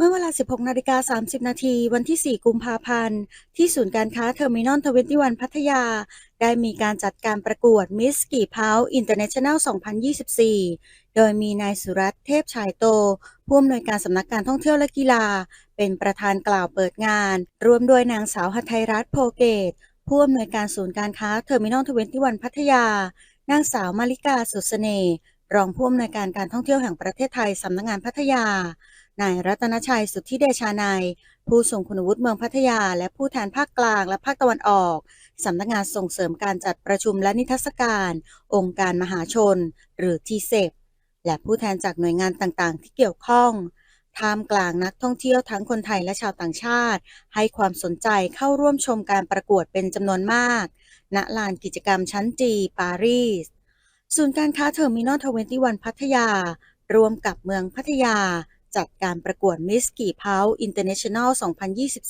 เมื่อเวลา 16 นาฬิกา 30 นาที วันที่ 4 กุมภาพันธ์ ที่ศูนย์การค้าเทอร์มินอลทเวนตี้วันพัทยา ได้มีการจัดการประกวดมิสกี่เพาอินเตอร์เนชั่นแนล 2024 โดยมีนายสุรัตน์เทพชายโต ผู้อำนวยการสำนักการท่องเที่ยวและกีฬา เป็นประธานกล่าวเปิดงาน รวมด้วยนางสาวหัทไทยรัตน์โพเกต ผู้อำนวยการศูนย์การค้าเทอร์มินอลทเวนตี้วันพัทยา นางสาวมาริกาสุดเสน่รองผู้อำนวยการการท่องเที่ยวแห่งประเทศไทยสำนักงานพัทยา นายรัตนชัยสุทธิเดชานายผู้ทรงคุณวุฒิเมืองพัทยา และผู้แทนภาคกลางและภาคตะวันออก สำนักงานส่งเสริมการจัดประชุมและนิทรรศการ องค์การมหาชน หรือทีเซปและผู้แทนจากหน่วยงานต่างๆ ที่เกี่ยวข้องท่ามกลางนักท่องเที่ยวทั้งคนไทยและชาวต่างชาติ ให้ความสนใจเข้าร่วมชมการประกวดเป็นจำนวนมาก ณ ลานกิจกรรมชั้นจีปารีส ศูนย์การค้าเทอร์มินอลทเวนตี้วันพัทยา ร่วมกับเมืองพัทยา จัดการประกวดมิสกี่เพาอินเตอร์เนชั่นแนล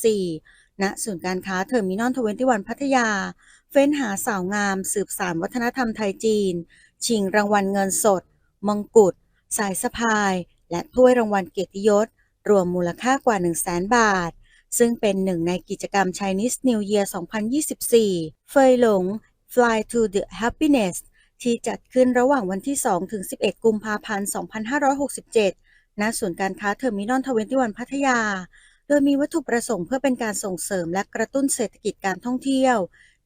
2024 ณ ศูนย์การค้าเทอร์มินอลทเวนตี้วันพัทยา เฟ้นหาสาวงาม สืบสานวัฒนธรรมไทยจีน ชิงรางวัลเงินสด มงกุฎ สายสะพาย และถ้วยรางวัลเกียรติยศ รวมมูลค่ากว่า 100,000 บาท ซึ่งเป็นหนึ่งในกิจกรรม Chinese New Year 2024 เฟยหลง Fly to the Happiness ที่จัดขึ้นระหว่างวันที่ 2 ถึง 11 กุมภาพันธ์ 2567 ณศูนย์การค้าเทอร์มินอลทเวนตี้วันพัทยา โดยมีวัตถุประสงค์เพื่อเป็นการส่งเสริมและกระตุ้นเศรษฐกิจการท่องเที่ยว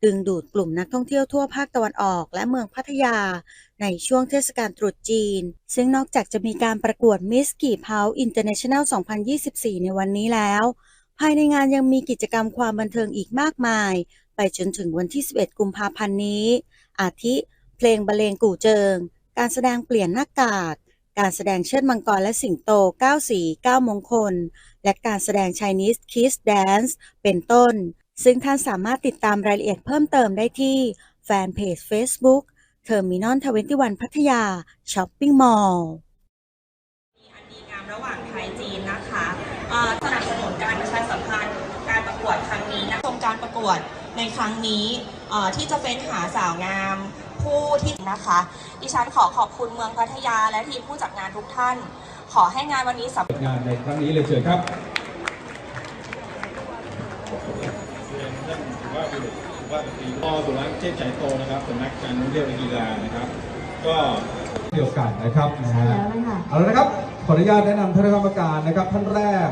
ดึงดูดกลุ่มนักท่องเที่ยวทั่วภาคตะวันออกและเมืองพัทยา ในช่วงเทศกาลตรุษจีน ซึ่งนอกจากจะมีการประกวดมิสกีเพาอินเตอร์เนชั่นแนล 2024 ในวันนี้แล้ว ภายในงานยังมีกิจกรรมความบันเทิงอีกมากมาย ไปจนถึงวันที่ 11 กุมภาพันธ์นี้ อาทิ เพลงบรรเลงกู่เจิง การแสดงเปลี่ยนหน้ากาก การแสดงเชิดมังกรและสิงโต 9 สี 9 มงคล และการแสดง Chinese Kiss Dance เป็นต้น ซึ่งท่านสามารถติดตามรายละเอียดเพิ่มเติมได้ที่แฟนเพจ Facebook Terminal 21 พัทยา Shopping Mall มีอันดีงามระหว่างไทยจีนนะคะสนับสนุนการประชาสัมพันธ์การประกวดครั้งนี้นะชมการประกวดในครั้งนี้ที่จะเป็นหาสาวงาม ผู้ที่นะคะดิฉันขอขอบคุณเมืองพัทยาและทีมผู้จัดงานทุกท่าน ขอให้งานวันนี้สำงานในครั้งนี้เลยเชิญครับว่าบุรุษสุภาพสตรีพ่อสุรักษ์เชษฐ์ใจโตนะครับสำนักการท่องเที่ยวและกีฬานะครับ ก็มีโอกาสนะครับนะฮะแล้วเลยค่ะเอาละนะครับขออนุญาตแนะนำท่านคณะกรรมการนะครับท่านแรก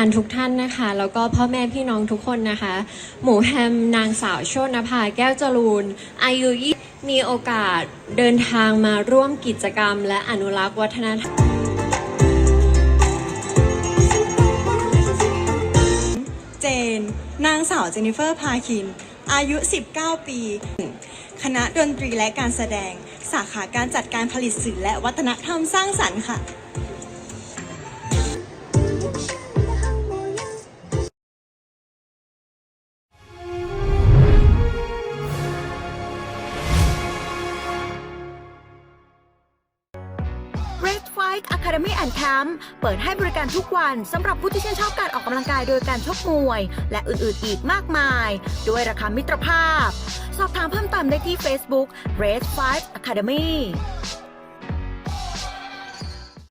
านทุกท่านนะคะ แล้วก็พ่อแม่พี่น้องทุกคนนะคะ หมูแฮมนางสาวโชนภาแก้วจรูน อายุยี่มีโอกาสเดินทางมาร่วมกิจกรรม และอนุรักษ์วัฒนธรรมเจน นางสาวเจนนิเฟอร์พาคิน อายุ 19 ปี คณะดนตรีและการแสดง สาขาการจัดการผลิตสื่อและวัฒนธรรมสร้างสรรค์ค่ะ Red Fight Academy and Camp เปิดให้บริการทุกวันสำหรับผู้ที่ชื่นชอบการออกกำลังกายโดยการชกมวย และอื่นๆอีกมากมาย ด้วยราคามิตรภาพ สอบถามเพิ่มเติมได้ที่ Facebook Red Fight Academy